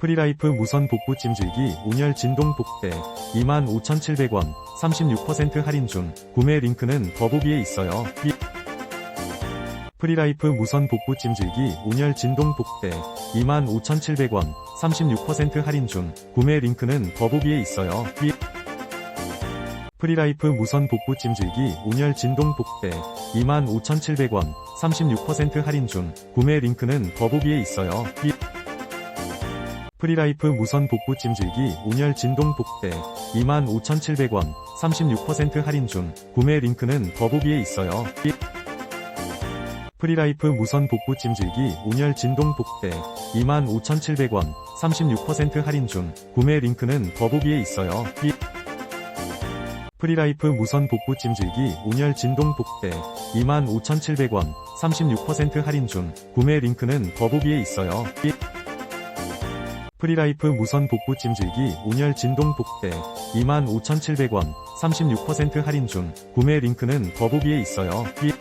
프리라이프 무선 복부 찜질기 온열 진동 복대 25,700원 36% 할인 중 구매 링크는 더보기에 있어요. 삐- 프리라이프 무선 복부 찜질기 온열 진동 복대 25,700원 36% 할인 중 구매 링크는 더보기에 있어요. 삐- 프리라이프 무선 복부 찜질기 온열 진동 복대 25,700원 36% 할인 중 구매 링크는 더보기에 있어요. 삐- 프리라이프 무선 복부 찜질기 온열 진동 복대 25,700원 36% 할인 중 구매 링크는 더보기에 있어요. 삐- 프리라이프 무선 복부 찜질기 온열 진동 복대 25,700원 36% 할인 중 구매 링크는 더보기에 있어요. 삐- 프리라이프 무선 복부 찜질기 온열 진동 복대 25,700원 36% 할인 중 구매 링크는 더보기에 있어요. 삐- 프리라이프 무선 복부 찜질기 온열 진동 복대 25,700원 36% 할인 중 구매 링크는 더보기에 있어요. 삐-